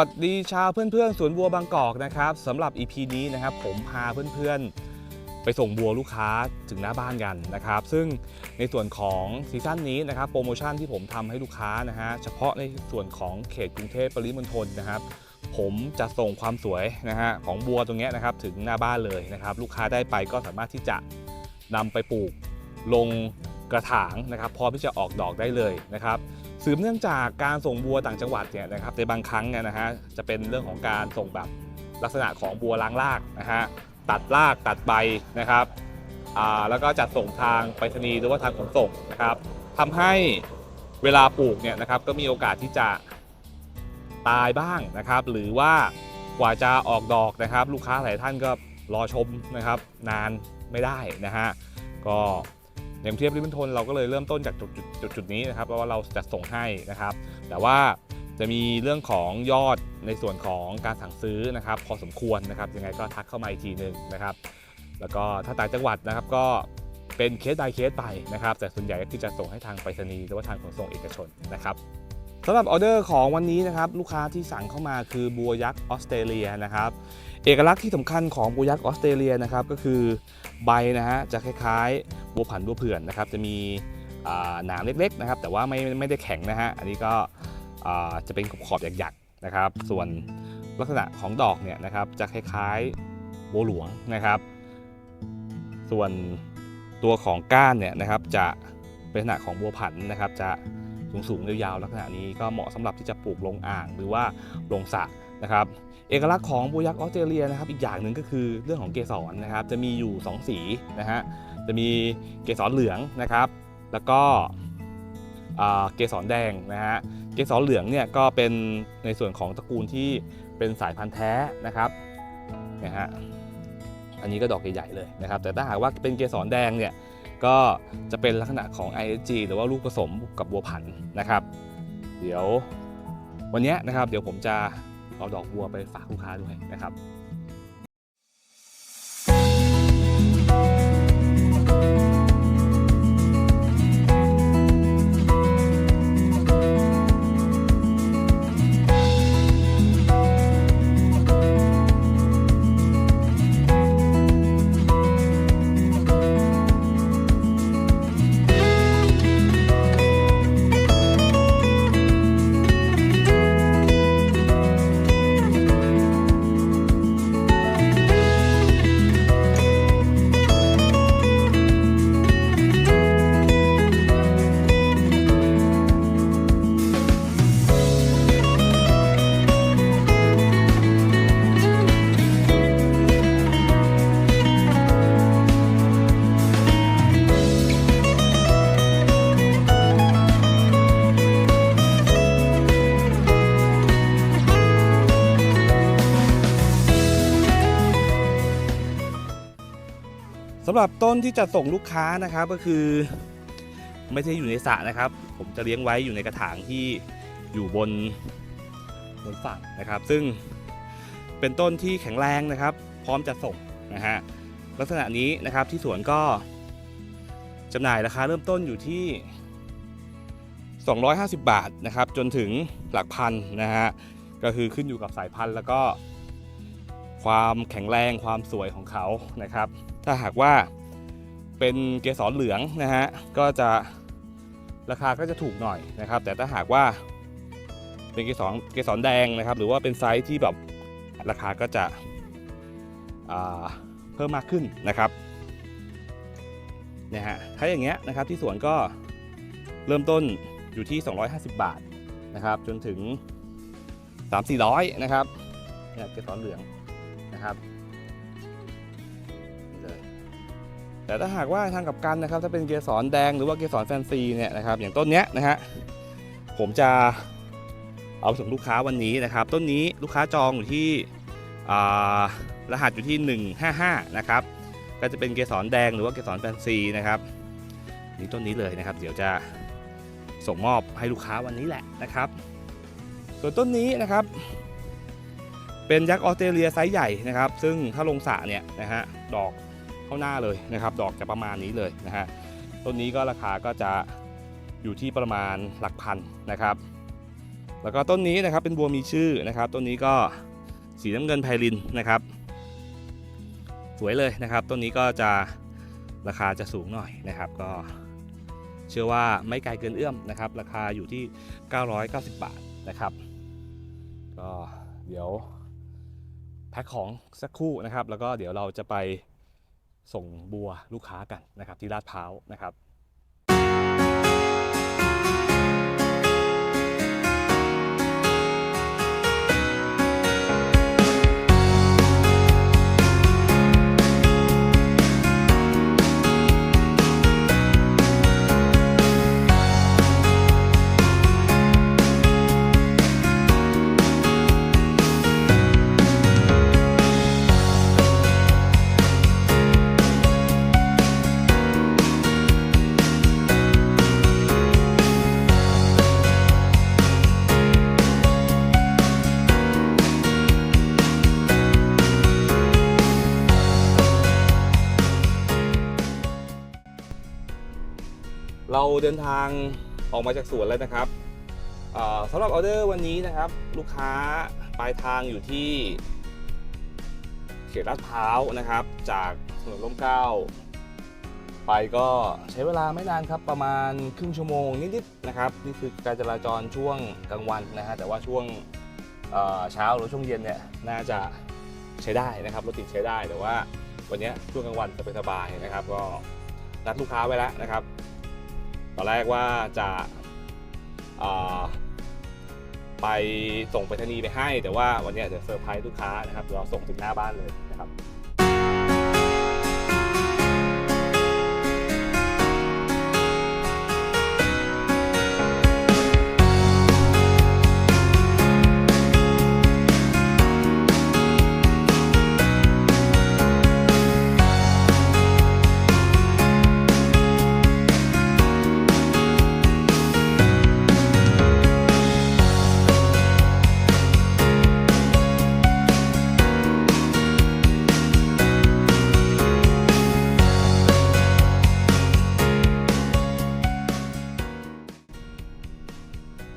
วัสดีชาวเพื่อนๆสวนบัวบางกอกนะครับสำหรับ EP นี้นะครับผมพาเพื่อนๆ ไปส่งบัวลูกค้าถึงหน้าบ้านกันนะครับ ซึ่งในส่วนของซีซั่นนี้นะครับโปรโมชั่นที่ผมทำให้ลูกค้านะฮะเฉพาะในส่วนของเขตกรุงเทพปริมณฑลนะครับผมจะส่งความสวยนะฮะของบัวตรงนี้นะครับถึงหน้าบ้านเลยนะครับ ลูกค้าได้ไปก็สามารถที่จะนำไปปลูกลง กระถางนะครับพร้อมที่จะออกดอกได้เลยนะครับสืบเนื่องจากการส่งบัวต่างจังหวัดเนี่ยนะครับในบางครั้งเนี่ยนะฮะจะเป็นเรื่องของการส่งแบบลักษณะของบัวล้างรากนะฮะตัดรากตัดใบนะครับอ่าแล้วก็จัดส่งทางไปรษณีย์หรือว่าทางขนส่งนะครับทำให้เวลาปลูกเนี่ยนะครับก็มีโอกาสที่จะตายบ้างนะครับ หรือว่ากว่าจะออกดอกนะครับ ลูกค้าหลายท่านก็รอชมนะครับ นานไม่ได้นะฮะก็ ในกรุงเทพปริมณฑลเราก็เลยเริ่มต้นจากจุดจุดจุดจุดนี้นะครับเพราะว่าเราจะส่งให้นะครับ แต่ว่าจะมีเรื่องของยอดในส่วนของการสั่งซื้อนะครับ พอสมควรนะครับยังไงก็ทักเข้ามาอีกทีหนึ่งนะครับ แล้วก็ถ้าต่างจังหวัดนะครับก็เป็นเคส by เคสไปนะครับ แต่ส่วนใหญ่ก็คือจะส่งให้ทางไปรษณีย์หรือว่าทางขนส่งเอกชนนะครับ สำหรับออเดอร์ของวันนี้นะครับลูกค้าที่สั่งเข้ามาคือบัวยักษ์ออสเตรเลียนะครับเอกลักษณ์ที่สำคัญของบัวยักษ์ออสเตรเลียนะครับก็คือใบนะฮะจะคล้ายๆ บัวผันบัวเผื่อนนะครับจะมีหนามเล็กๆนะครับแต่ว่าไม่ไม่ได้แข็งนะฮะอันนี้ก็จะเป็นขอบๆหยักๆนะครับส่วนลักษณะของดอกเนี่ยนะครับจะคล้ายๆบัวหลวงนะครับ ส่วนตัวของก้านเนี่ยนะครับจะเป็นลักษณะของบัวผันนะครับจะ สูงๆยาวๆลักษณะนี้ก็เหมาะสำหรับที่จะปลูกลงอ่างหรือว่าลงสระนะครับเอกลักษณ์ของบัวยักษ์ออสเตรเลียนะครับอีกอย่างหนึ่งก็คือเรื่องของเกสรนะครับจะมีอยู่ 2 สีนะฮะจะมีเกสรเหลืองนะครับ แล้วก็เกสรแดงนะฮะเกสรเหลืองเนี่ยก็เป็นในส่วนของตระกูลที่เป็นสายพันธุ์แท้นะครับนะฮะอันนี้ก็ดอกใหญ่ๆเลยนะครับ แต่ถ้าหากว่าเป็นเกสรแดงเนี่ย ก็จะเป็นลักษณะของ ISG หรือว่าลูกผสมกับบัวผันนะครับ เดี๋ยววันนี้นะครับ เดี๋ยวผมจะเอาดอกบัวไปฝากลูกค้าด้วยนะครับำหรับต้นที่จะส่งลูกค้านะครับก็คือ ไม่ใช่อยู่ในสระนะครับ ผมจะเลี้ยงไว้อยู่ในกระถางที่อยู่บนบนฝั่งนะครับ ซึ่งเป็นต้นที่แข็งแรงนะครับ พร้อมจะส่งนะฮะลักษณะนี้นะครับที่สวนก็จำหน่ายราคาเริ่มต้นอยู่ที่ 250 บาทนะครับ จนถึงหลักพันนะฮะก็คือขึ้นอยู่กับสายพันธุ์แล้วก็ความแข็งแรงความสวยของเขานะครับ ถ้าหากว่าเป็นเกสรเหลืองนะฮะก็จะราคาก็จะถูกหน่อยนะครับ แต่ถ้าหากว่าเป็นเกสรเกสรแดงนะครับ หรือว่าเป็นไซส์ที่แบบราคาก็จะเพิ่มมากขึ้นนะครับเนี่ยฮะถ้าอย่างเงี้ยนะครับที่สวนก็เริ่มต้นอยู่ที่ 250 บาทนะครับ จนถึง 3-400 นะครับเนี่ยเกสรเหลืองนะครับ แต่ถ้าหากว่าทางกับกันนะครับถ้าเป็นเกสรแดงหรือว่าเกสรแฟนซีเนี่ยนะครับอย่างต้นเนี้ยนะฮะผมจะเอาส่งลูกค้าวันนี้นะครับ ต้นนี้ลูกค้าจองอยู่ที่รหัสอยู่ที่ 155 นะครับก็จะเป็นเกสรแดงหรือว่าเกสรแฟนซีนะครับนี่ต้นนี้เลยนะครับ เดี๋ยวจะส่งมอบให้ลูกค้าวันนี้แหละนะครับ ส่วนต้นนี้นะครับ เป็นยักษ์ออสเตรเลียไซส์ใหญ่นะครับ ซึ่งถ้าลงสระเนี่ยนะฮะดอก เข้าหน้าเลยนะครับ ดอกจะประมาณนี้เลยนะฮะต้นนี้ก็ราคาก็จะอยู่ที่ประมาณหลักพันนะครับ แล้วก็ต้นนี้นะครับเป็นบัวมีชื่อนะครับ ต้นนี้ก็สีน้ำเงินไพลินนะครับ สวยเลยนะครับ ต้นนี้ก็จะราคาจะสูงหน่อยนะครับ ก็เชื่อว่าไม่ไกลเกินเอื้อมนะครับ ราคาอยู่ที่ 990 บาทนะครับ ก็เดี๋ยวแพ็คของสักครู่นะครับ แล้วก็เดี๋ยวเราจะไป ส่งบัวลูกค้ากันนะครับที่ลาดพร้าวนะครับ เราเดินทางออกมาจากสวนแล้วนะครับสำหรับออเดอร์วันนี้นะครับ ลูกค้าปลายทางอยู่ที่เขตลาดพร้าวนะครับ จากถนนร่มเกล้าไปก็ใช้เวลาไม่นานครับประมาณครึ่งชั่วโมงนิดๆนะครับนี่คือการจราจรช่วงกลางวันนะฮะแต่ว่าช่วงเช้าหรือช่วงเย็นเนี่ยน่าจะใช้ได้นะครับรถติดใช้ได้แต่ว่าวันนี้ช่วงกลางวันจะเป็นสบายนะครับ ก็นัดลูกค้าไว้แล้วนะครับ อนแรกว่าจะไปส่งไปรษณีย์ไปให้ แต่ว่าวันนี้ยเดี๋ยวเซอร์ไพรส์ลูกค้านะครับเราส่งถึงหน้าบ้านเลยนะครับ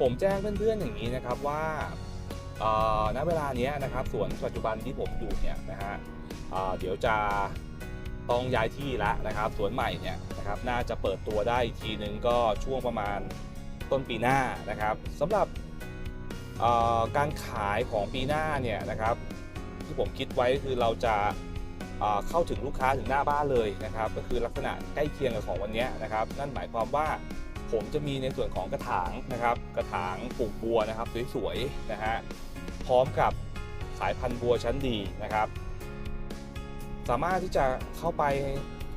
ผมแจ้งเพื่อนๆอย่างนี้นะครับว่าณเวลานี้นะครับสวนปัจจุบันที่ผมอยู่เนี่ยนะฮะเเดี๋ยวจะต้องย้ายที่ล้วนะครับสวนใหม่เนี่ยนะครับน่าจะเปิดตัวได้อีกทีนึงก็ช่วงประมาณต้นปีหน้านะครับสำหรับการขายของปีหน้าเนี่ยนะครับที่ผมคิดไว้คือเราจะเอ่อเข้าถึงลูกค้าถึงหน้าบ้านเลยนะครับ ก็คือลักษณะใกล้เคียงกับของวันนี้นะครับ นั่นหมายความว่า ผมจะมีในส่วนของกระถางนะครับ กระถางปลูกบัวนะครับสวยๆนะฮะพร้อมกับสายพันธุ์บัวชั้นดีนะครับ สามารถที่จะเข้าไป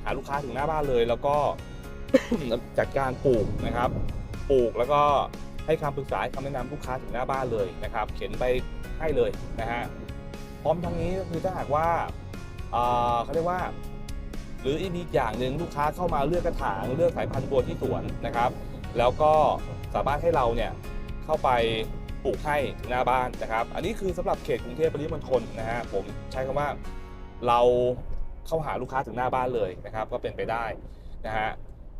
หาลูกค้าถึงหน้าบ้านเลย แล้วก็จัดการปลูกนะครับ ปลูกแล้วก็ให้คำปรึกษาคำแนะนำลูกค้าถึงหน้าบ้านเลยนะครับ เข็นไปให้เลยนะฮะพร้อมทั้งนี้ก็คือถ้าหากว่าเขาเรียกว่า หรืออีกอย่างหนึ่งลูกค้าเข้ามาเลือกกระถางเลือกสายพันธุ์บัวที่สวนนะครับ แล้วก็สามารถให้เราเนี่ยเข้าไปปลูกให้ถึงหน้าบ้านนะครับ อันนี้คือสำหรับเขตกรุงเทพปริมณฑลนะฮะผมใช้คำว่าเราเข้าหาลูกค้าถึงหน้าบ้านเลยนะครับ ก็เป็นไปได้นะฮะ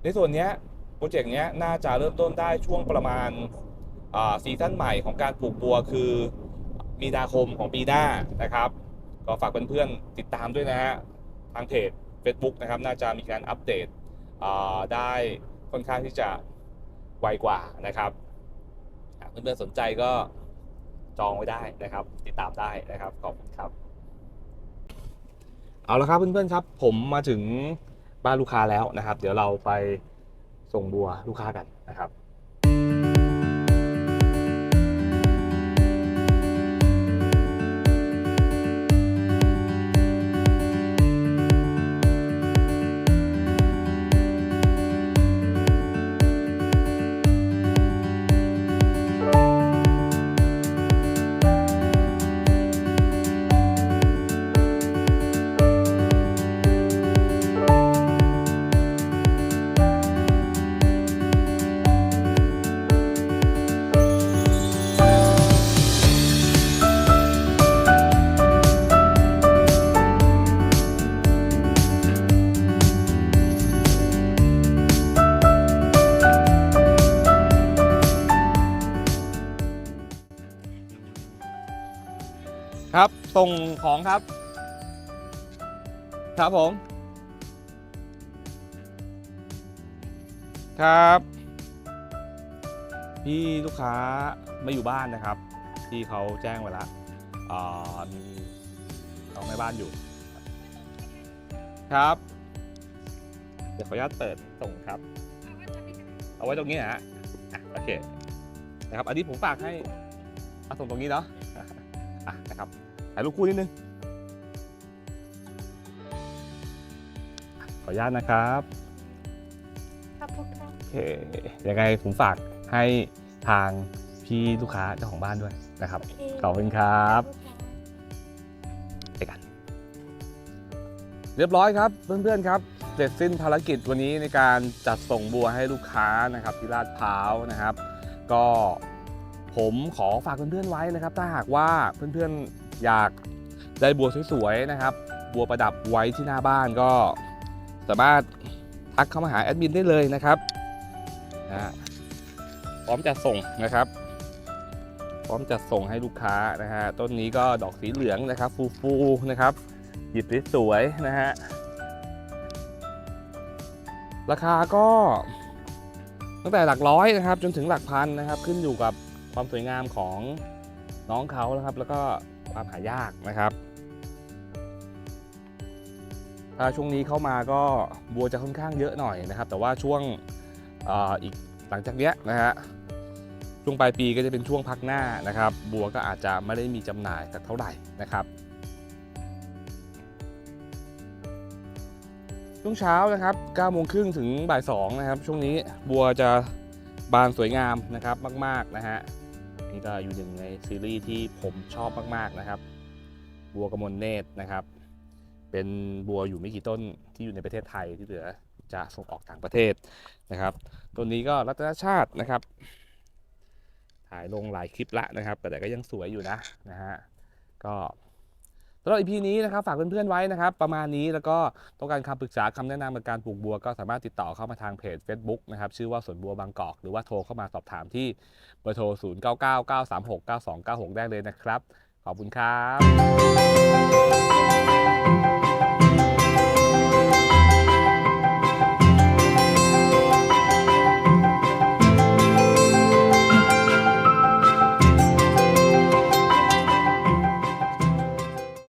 ในส่วนเนี้ยโปรเจกต์เนี้ยน่าจะเริ่มต้นได้ช่วงประมาณซีซั่นใหม่ของการปลูกบัวคือมีนาคมของปีหน้านะครับ ก็ฝากเพื่อนๆติดตามด้วยนะฮะทางเพจ Facebook นะครับน่าจะมีการอัปเดตได้ค่อนข้างที่จะไวกว่านะครับเพื่อนๆสนใจก็จองไว้ได้นะครับ ติดตามได้นะครับขอบคุณครับ เอาละครับเพื่อนๆครับ ผมมาถึงบ้านลูกค้าแล้วนะครับ เดี๋ยวเราไปส่งบัวลูกค้ากันนะครับ ส่งของครับ ครับผม ครับ พี่ลูกค้าไม่อยู่บ้านนะครับพี่เขาแจ้งไว้แล้วอ่ามีน้องแม่บ้านอยู่ ครับ เดี๋ยวขออนุญาตเปิดส่งครับ เอาไว้ตรงนี้นะฮะโอเคนะครับ อันนี้ผมฝากให้เอาส่งตรงนี้เนาะ ถ่ายรูปคู่นิดนึง ขออนุญาตนะครับขอบคุณค่ะโอเคยังไงผมฝากให้ทางพี่ลูกค้าเจ้าของบ้านด้วยนะครับ ขอบคุณครับไปกัน เรียบร้อยครับเพื่อนๆครับ เสร็จสิ้นภารกิจวันนี้ในการจัดส่งบัวให้ลูกค้านะครับที่ลาดพร้าวนะครับ ก็ผมขอฝากเพื่อนๆไว้นะครับ ถ้าหากว่าเพื่อนๆ อยากได้บัวสวยๆนะครับ บัวประดับไว้ที่หน้าบ้านก็สามารถทักเข้ามาหาแอดมินได้เลยนะครับนะฮะพร้อมจะส่งนะครับ พร้อมจัดส่งให้ลูกค้านะฮะต้นนี้ก็ดอกสีเหลืองนะครับ ฟูๆนะครับ หยิบสวยๆนะฮะราคาก็ตั้งแต่หลักร้อยนะครับ จนถึงหลักพันนะครับ ขึ้นอยู่กับความสวยงามของน้องเขานะครับ แล้วก็ ความหายากนะครับ ถ้าช่วงนี้เข้ามาก็บัวจะค่อนข้างเยอะหน่อยนะครับ แต่ว่าช่วงออีกหลังจากเนี้ยนะฮะช่วงปลายปีก็จะเป็นช่วงพักหน้านะครับ บัวก็อาจจะไม่ได้มีจำหน่ายสักเท่าไหร่นะครับช่วงเช้านะครับ9โมงครึ่งถึงบ่าย2นะครับ ช่วงนี้บัวจะบานสวยงามนะครับมาก ๆ นะฮะ นี่ก็อยู่หนึ่งในซีรีส์ที่ผมชอบมาก ๆนะครับ บัวกมลเนตรนะครับ เป็นบัวอยู่ไม่กี่ต้นที่อยู่ในประเทศไทยที่เหลือจะส่งออกต่างประเทศนะครับ ต้นนี้ก็รัตนชาตินะครับ ถ่ายลงหลายคลิปละนะครับ แต่ก็ยังสวยอยู่นะนะฮะก็ สำหรับ EP นี้นะครับฝากเพื่อนๆไว้นะครับ ประมาณนี้แล้วก็ต้องการคำปรึกษาคำแนะนำในการปลูกบัว ก็สามารถติดต่อเข้ามาทางเพจ Facebook นะครับชื่อว่าสวนบัวบางกอก หรือว่าโทรเข้ามาสอบถามที่เบอร์โทร 0999369296 ได้เลยนะครับ ขอบคุณครับ